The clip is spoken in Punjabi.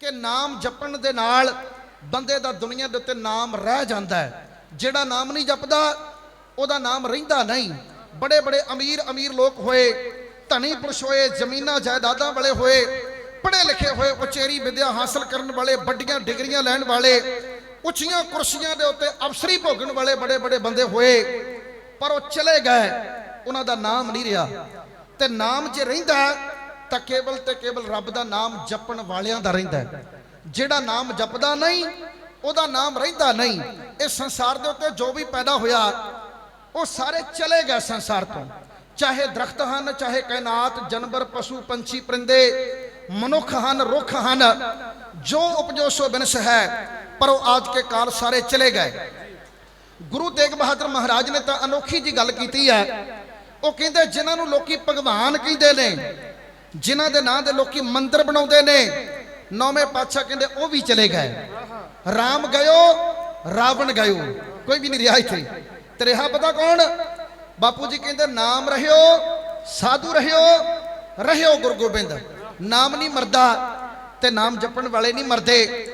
ਕਿ ਨਾਮ ਜਪਣ ਦੇ ਨਾਲ ਬੰਦੇ ਦਾ ਦੁਨੀਆ ਦੇ ਉੱਤੇ ਨਾਮ ਰਹਿ ਜਾਂਦਾ ਹੈ। ਜਿਹੜਾ ਨਾਮ ਨਹੀਂ ਜਪਦਾ, ਉਹਦਾ ਨਾਮ ਰਹਿੰਦਾ ਨਹੀਂ। ਬੜੇ ਬੜੇ ਅਮੀਰ ਅਮੀਰ ਲੋਕ ਹੋਏ, ਧਨੀ ਪੁਰਸ਼ ਹੋਏ, ਜ਼ਮੀਨਾਂ ਜਾਇਦਾਦਾਂ ਵਾਲੇ ਹੋਏ, ਪੜ੍ਹੇ ਲਿਖੇ ਹੋਏ, ਉਚੇਰੀ ਵਿਦਿਆ ਹਾਸਲ ਕਰਨ ਵਾਲੇ, ਵੱਡੀਆਂ ਡਿਗਰੀਆਂ ਲੈਣ ਵਾਲੇ, ਉੱਚੀਆਂ ਕੁਰਸੀਆਂ ਦੇ ਉੱਤੇ ਅਫਸਰੀ ਭੋਗਣ ਵਾਲੇ ਬੜੇ ਬੜੇ ਬੰਦੇ ਹੋਏ, ਪਰ ਉਹ ਚਲੇ ਗਏ। ਉਹਨਾਂ ਦਾ ਨਾਮ ਨਹੀਂ ਰਿਹਾ। ਤੇ ਨਾਮ ਜੇ ਰਹਿੰਦਾ ਤਾਂ ਕੇਵਲ ਤੇ ਕੇਵਲ ਰੱਬ ਦਾ ਨਾਮ ਜਪਣ ਵਾਲਿਆਂ ਦਾ ਰਹਿੰਦਾ ਹੈ। ਜਿਹੜਾ ਨਾਮ ਜਪਦਾ ਨਹੀਂ, ਉਹਦਾ ਨਾਮ ਰਹਿੰਦਾ ਨਹੀਂ। ਇਹ ਸੰਸਾਰ ਦੇ ਉੱਤੇ ਜੋ ਵੀ ਪੈਦਾ ਹੋਇਆ, ਉਹ ਸਾਰੇ ਚਲੇ ਗਏ ਸੰਸਾਰ ਤੋਂ। ਚਾਹੇ ਦਰਖਤ ਹਨ, ਚਾਹੇ ਕਾਇਨਾਤ, ਜਾਨਵਰ, ਪਸ਼ੂ, ਪੰਛੀ, ਪਰਿੰਦੇ, ਮਨੁੱਖ ਹਨ, ਰੁੱਖ ਹਨ, ਜੋ ਉਪਜੋ ਸੋ ਬਿਨਸ ਹੈ, ਪਰ ਉਹ ਆਜ ਕੇ ਕਾਲ ਸਾਰੇ ਚਲੇ ਗਏ। ਗੁਰੂ ਤੇਗ ਬਹਾਦਰ ਮਹਾਰਾਜ ਨੇ ਤਾਂ ਅਨੋਖੀ ਜੀ ਗੱਲ ਕੀਤੀ ਹੈ। ਉਹ ਕਹਿੰਦੇ, ਜਿਨ੍ਹਾਂ ਨੂੰ ਲੋਕੀ ਭਗਵਾਨ ਕਹਿੰਦੇ ਨੇ ਜਿਨ੍ਹਾਂ ਦੇ ਨਾਂ ਦੇ ਲੋਕੀ ਮੰਦਿਰ ਬਣਾਉਂਦੇ ਨੇ, ਨੌਵੇਂ ਪਾਤਸ਼ਾਹ ਕਹਿੰਦੇ ਉਹ ਵੀ ਚਲੇ ਗਏ। ਰਾਮ ਗਇਓ, ਰਾਵਣ ਗਇਓ। ਕੋਈ ਵੀ ਨਹੀਂ ਰਿਹਾ ਇੱਥੇ। ਤੇ ਰਿਹਾ ਪਤਾ ਕੌਣ? ਬਾਪੂ ਜੀ ਕਹਿੰਦੇ, ਨਾਮ ਰਹਿਓ, ਸਾਧੂ ਰਹਿਓ ਰਹਿਓ ਗੁਰੂ ਗੋਬਿੰਦ। ਨਾਮ ਨਹੀਂ ਮਰਦਾ ਤੇ ਨਾਮ ਜਪਣ ਵਾਲੇ ਨਹੀਂ ਮਰਦੇ।